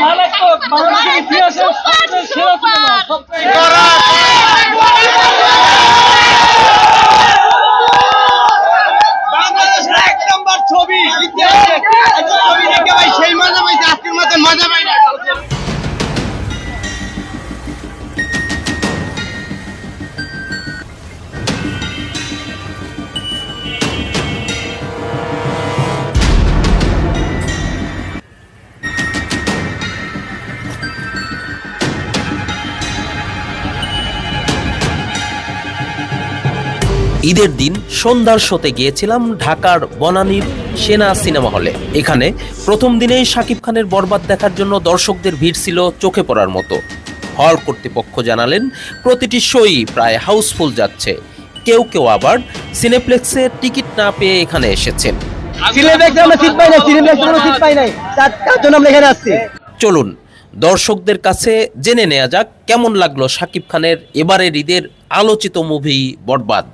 মারাত্মক বাংলাদেশের ইতিহাসের সবচেয়ে সেরা সিনেমা বাংলাদেশের এক নম্বর ছবি। ইতিহাসে ছবি। দেখে ভাই সেই মজা পাইছে আজকের মতো মজা পাই না ঈদের দিন সন্ধ্যার শোতে গিয়েছিলাম ঢাকার বনানীর সেনা সিনেমা হলে। এখানে প্রথম দিনেই শাকিব খানের বরবাদ দেখার জন্য দর্শকদের ভিড় ছিল চোখে পড়ার মতো। হল কর্তৃপক্ষ জানালেন প্রতিটি শোই প্রায় হাউসফুল যাচ্ছে। কেউ কেউ আবার সিনেপ্লেক্সে টিকিট না পেয়ে এখানে এসেছেন। সিনেপ্লেক্সে আমরা সিট পাই নাই সিনেপ্লেক্সে কোনো সিট পাই নাই। তার তার জন্য আমরা এখানে আসছি। চলুন দর্শকদের কাছে জেনে নেওয়া যাক কেমন লাগল শাকিব খানের এবারের ঈদের আলোচিত মুভি বরবাদ।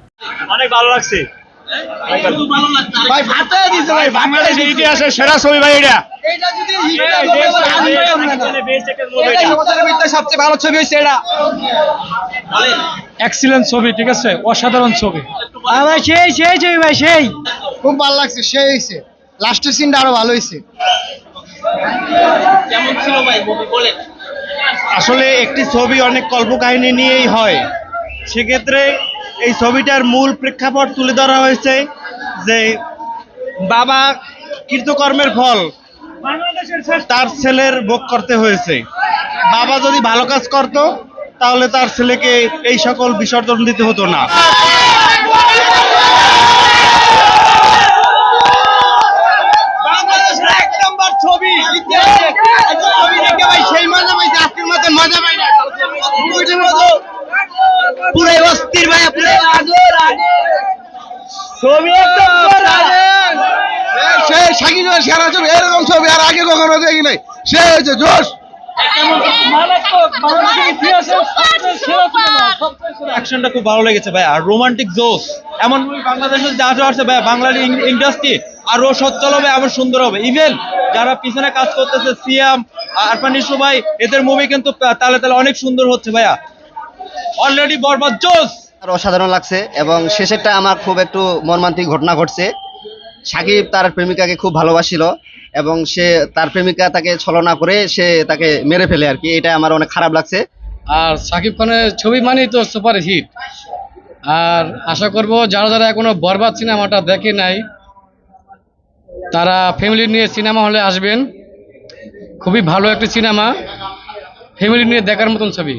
অনেক ভালো লাগছে। ভাই ভাই বাংলাদেশের ইতিহাসের সেরা ছবি ভাই এটা। এটা যদি হিট হয় সবচেয়ে ভালো ছবি হয়েছে এটা। এক্সিলেন্ট ছবি ঠিক আছে? অসাধারণ ছবি। আমার সেই সেই ছবি ভাই সেই। খুব ভালো লাগছে সেই হয়েছে লাস্টের সিনটা আরও ভালো হয়েছে আসলে একটি ছবি অনেক কল্পকাহিনী নিয়েই হয়। সেক্ষেত্রে এই ছবিটার মূল প্রেক্ষাপট তুলে ধরা হয়েছে যে বাবা কৃতকর্মের ফল তার ছেলের ভোগ করতে হয়েছে। বাবা যদি ভালো কাজ করত, তাহলে তার ছেলেকে এই সকল বিসর্জন দিতে হতো না বাংলাদেশের এক নম্বর ছবি ইতিহাসে একটা ছবি দেখে ভাই সেই মজা পাইছে আজকের মতন মজা পাই না মুভিটার মতো পুরাই ভাই ছবি আর জোশ। ভাই এমন বাংলাদেশে যা ভাই, বাংলার ইন্ডাস্ট্রি আরও সচ্ছল হবে আরও সুন্দর হবে। ইভেন যারা পিছনে কাজ করতেছে, সিয়াম আরফানি সবাই এদের মুভি কিন্তু তালে তালে অনেক সুন্দর হচ্ছে, ভাইয়া। অলরেডি বরবাদ আর অসাধারণ লাগছে এবং শেষেরটা আমার খুব একটু মর্মান্তিক ঘটনা ঘটছে। সাকিব তার প্রেমিকাকে খুব ভালোবাসিল এবং সে তার প্রেমিকা তাকে ছলনা করে সে তাকে মেরে ফেলে আর কি, এটা আমার অনেক খারাপ লাগছে। আর সাকিব খানের ছবি মানেই তো সুপার হিট। আর আশা করব যারা যারা এখনও বরবাদ সিনেমাটা দেখে নাই, তারা ফ্যামিলি নিয়ে সিনেমা হলে আসবেন। খুবই ভালো একটি সিনেমা। ফ্যামিলি নিয়ে দেখার মতন ছবি।